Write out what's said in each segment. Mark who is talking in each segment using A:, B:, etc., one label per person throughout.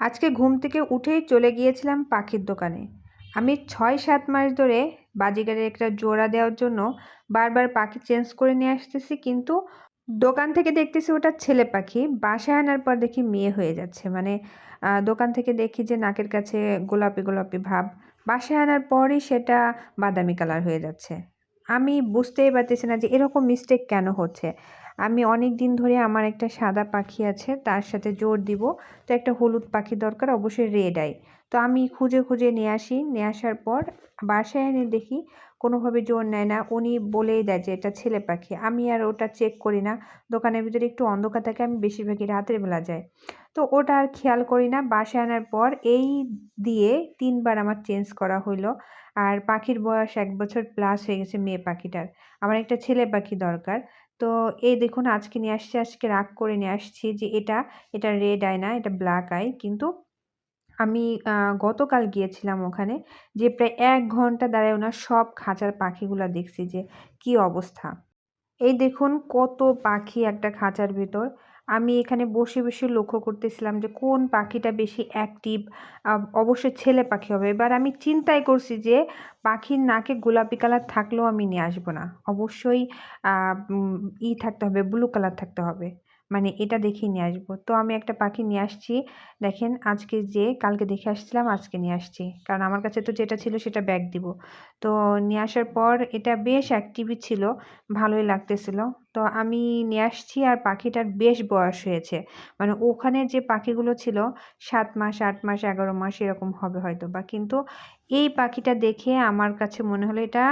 A: আজকে ঘুম থেকে উঠেই চলে গিয়েছিলাম পাখির দোকানে। আমি ছয় সাত মাস ধরে বাজিগারের একটা জোড়া দেওয়ার জন্য বারবার পাখি চেঞ্জ করে নিয়ে আসতেছি, কিন্তু দোকান থেকে দেখতেছি ওটা ছেলে পাখি। বাসায় আনার পর দেখি মেয়ে হয়ে যাচ্ছে। মানে দোকান থেকে দেখি যে নাকের কাছে গোলাপি গোলাপি ভাব। বাসায় আনার পরই সেটা বাদামি কালার হয়ে যাচ্ছে। আমি বুঝতেই পারতেছি না যে এরকম মিস্টেক কেন হচ্ছে। আমি অনেক দিন ধরে আমার একটা সাদা পাখি আছে, তার সাথে জোর দিব। তো একটা হলুদ পাখি দরকার, অবশ্যই রেড আই তো আমি খুঁজে খুঁজে নিয়ে আসি, নিয়ে আসার পর বাসায় এনে দেখি কোনোভাবে জোর নেয় না। উনি বলেই দেয় যে এটা ছেলে পাখি। আমি আর ওটা চেক করি না। দোকানের ভিতরে একটু অন্ধকার থাকে, আমি বেশিরভাগই রাতের বেলা যাই। তো ওটা আর খেয়াল করি না। বাসায় আনার পর এই দিয়ে তিনবার আমার চেঞ্জ করা হইল। আর পাখির বয়স এক বছর প্লাস হয়ে গেছে মেয়ে পাখিটার। আমার একটা ছেলে পাখি দরকার। তো এই দেখুন আজকে নিয়ে আসছি, আজকে রাগ করে নিয়ে আসছি যে এটা এটা রেড আই না, এটা ব্ল্যাক আই কিন্তু আমি গতকাল গিয়েছিলাম ওখানে যে প্রায় এক ঘণ্টা দাঁড়ায় ওনার সব খাঁচার পাখিগুলো দেখছি যে কি অবস্থা। এই দেখুন কত পাখি একটা খাঁচার ভেতর। আমি এখানে বসে বসে লক্ষ্য করতেছিলাম যে কোন পাখিটা বেশি অ্যাক্টিভ অবশ্যই ছেলে পাখি হবে। এবার আমি চিন্তাই করছি যে পাখির নাকে গোলাপি কালার থাকলেও আমি নিয়ে আসব না। অবশ্যই ই থাকতে হবে ব্লু কালার থাকতে হবে। মানে এটা দেখেই নিয়ে আসব। তো আমি একটা পাখি নিয়ে আসছি। দেখেন আজকে যে, কালকে দেখে আসছিলাম, আজকে নিয়ে আসছি। কারণ আমার কাছে তো যেটা ছিল সেটা ব্যাগ দিব। তো নিয়ে আসার পর এটা বেশ অ্যাক্টিভই ছিল, ভালোই লাগতেছিল। তো আমি নিয়ে আসছি আর পাখিটার বেশ বয়স হয়েছে। মানে ওখানে যে পাখিগুলো ছিল, সাত মাস, আট মাস, এগারো মাস এরকম হবে হয়তো বা। কিন্তু এই পাখিটা দেখে আমার কাছে মনে হলো এটা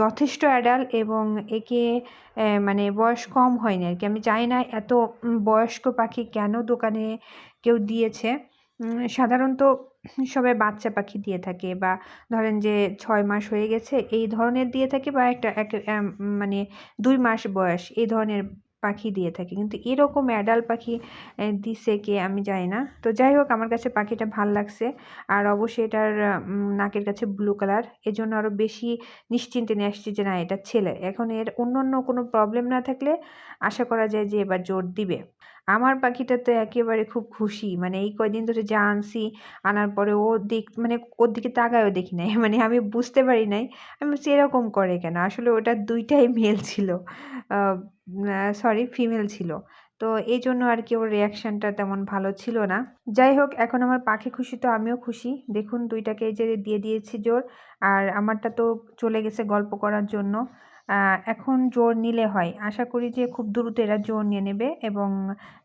A: যথেষ্ট অ্যাডাল্ট এবং একে মানে বয়স কম হয়নি আর কি। আমি জানি না এত বয়স্ক পাখি কেন দোকানে কেউ দিয়েছে। সাধারণত সবাই বাচ্চা পাখি দিয়ে থাকে বা ধরেন যে ছয় মাস হয়ে গেছে, এই ধরনের দিয়ে থাকে বা একটা, এক মানে দুই মাস বয়স, এই ধরনের পাখি দিয়ে থাকে। কিন্তু এরকম অ্যাডাল পাখি দিছে কে আমি যাই না। তো যাই হোক আমার কাছে পাখিটা ভালো লাগছে। আর অবশ্যই এটার নাকের কাছে ব্লু কালার এজন্য আরও বেশি নিশ্চিন্তে নিয়ে আসছি যে না, এটা ছেলে। এখন এর অন্য অন্য কোনো প্রবলেম না থাকলে আশা করা যায় যে এবার জোর দিবে। আমার পাখিটা তো একেবারে খুব খুশি। মানে এই কয়দিন ধরে যা আনছি, আনার পরে ও দিক মানে ওর দিকে তাকায়ও দেখি নাই। মানে আমি বুঝতে পারি নাই, আমি এরকম করে কেন? আসলে ওটা দুইটাই মেল ছিল। সরি ফিমেল ছিল। তো এই জন্য আর কি ওর রিয়াকশানটা তেমন ভালো ছিল না। যাই হোক, এখন আমার পাখি খুশি তো আমিও খুশি। দেখুন, দুইটাকে যে দিয়ে দিয়েছি জোর। আর আমারটা তো চলে গেছে গল্প করার জন্য। এখন জোর নিলে হয়। আশা করি যে খুব দ্রুত এরা জোর নিয়ে নেবে এবং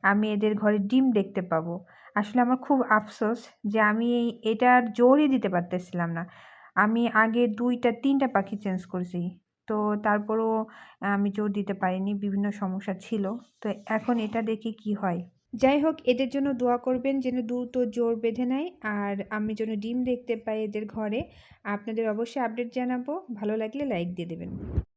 A: আমি এদের ঘরে ডিম দেখতে পাবো। আসলে আমার খুব আফসোস যে আমি এটার জোরই দিতে পারতেছিলাম না। আমি আগে দুইটা, তিনটা পাখি চেঞ্জ করেছি। তো তারপরও আমি জোর দিতে পারিনি, বিভিন্ন সমস্যা ছিল। তো এখন এটা দেখি কি হয়। যাই হোক, এদের জন্য দোয়া করবেন যেন দ্রুত জোর বেঁধে নেয়। আর আমি যেন ডিম দেখতে পাই এদের ঘরে, আপনাদের অবশ্যই আপডেট জানাব। ভালো লাগলে লাইক দিয়ে দেবেন।